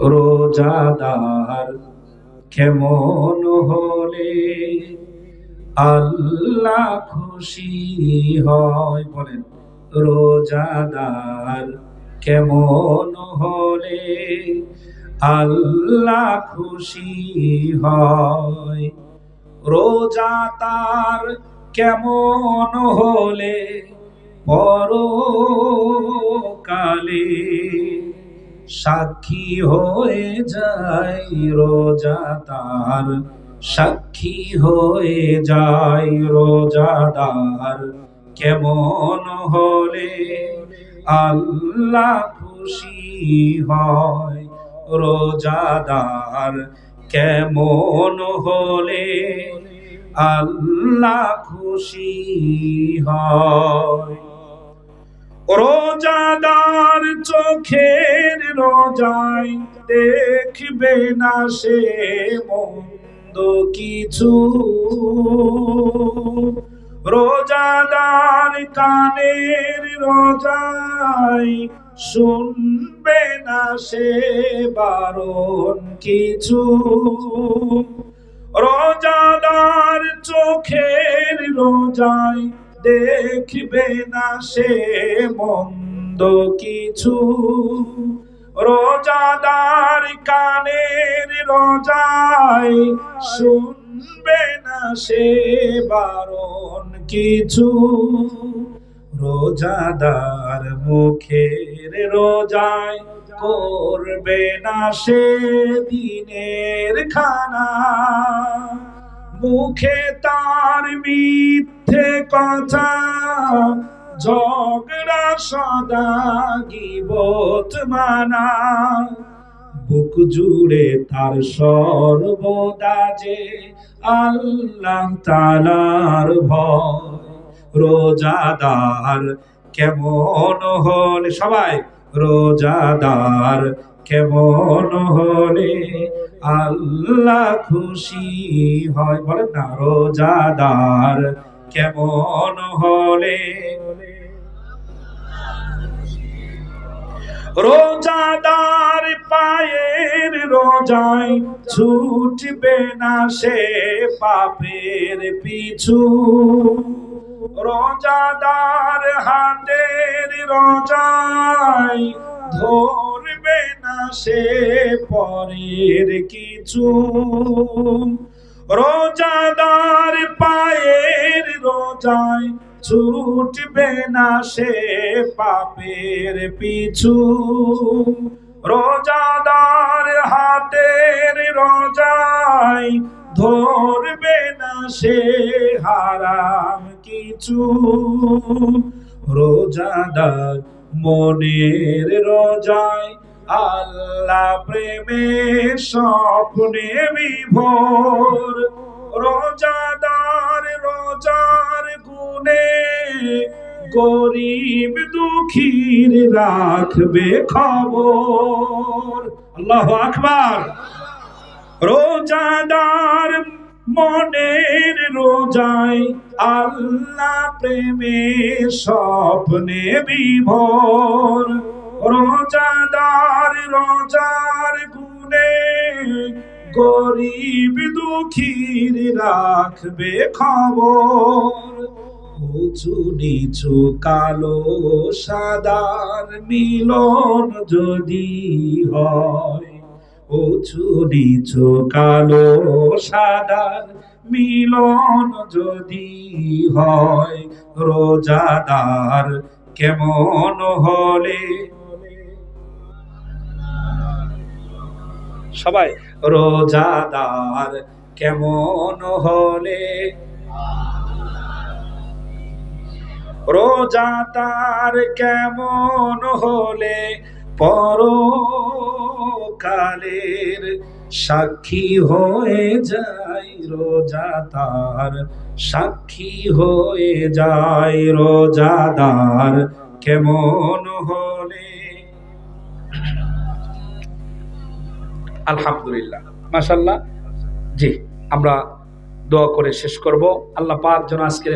রোজাদার কেমন হলে আল্লাহ খুশি হয় বলেন রোজাদার কেমন হলে আল্লাহ খুশি হয়, রোজা তার কেমন হলে পরকালে সাক্ষী হয়ে যায় রোজা তার। সাক্ষী হয়ে যায় রোজাদার কেমন হলে আল্লাহ খুশি হয় রোজাদার কেমন হলে আল্লাহ খুশি হয় রোজাদার চোখের রোজায় দেখবে না সে মন্দ কিছু। রোজাদার কানের রোজায় শুনবে না সে বারণ কিছু। রোজাদার চোখের রোজায় দেখবে না সে মন্দ কিছু। রোজাদার কানের রোজায় শুনবে না সে বারণ কিছু। রোজাদার মুখের রোজায় করবে না সে দিনের খানা। মুখে তার মিথ্যে কথা ঝগড়া সদা বুক জুড়ে তার সর্বদা যে আল্লাহ তালার ভয়। রোজাদার কেমন হলে, সবাই রোজাদার কেমন হলে আল্লাহ খুশি হয়। বলেন না, রোজাদার কেমন হলে রোজাদার পায়ের রোজায় ছুটবে না সে পাপের পিছু। রোজাদার হাতের রোজায় ধরবে না সে পরের কিছু। রোজাদার পায়ের রোজায় ছুটবে না সে পাপের পিছু। রোজাদার হাতের রোজায় ধরবে না সে হারাম কিছু। রোজাদার মনের রোজায় আল্লাহ প্রেমের স্বপ্নে বিভোর। রোজাদার গরিব দুঃখীর রাখবে খবর। আল্লাহ আকবার। রোজাদার মনের রোজায় আল্লাহ প্রেমের স্বপ্নে বিভোর। রোজাদার রোজার গুনে গরিব দুঃখীর রাখবে খবর। উঁচু নিচু, কালো সাদার মিলন যদি হয়। উঁচু, নিচু, কালো সাদার মিলন যদি হয়। রোজাদার কেমন হলে? সবাই, রোজাদার কেমন হলে? রোজা তার কেমন হলে পরকালের সাক্ষী হয়ে যায়, রোজা তার সাক্ষী হয়ে যায় রোজাদার কেমন হলে? আলহামদুলিল্লাহ। মাসাল্লাহ জি, আমরা দোয়া করে শেষ করব। আল্লাহ পাক যেন আজকের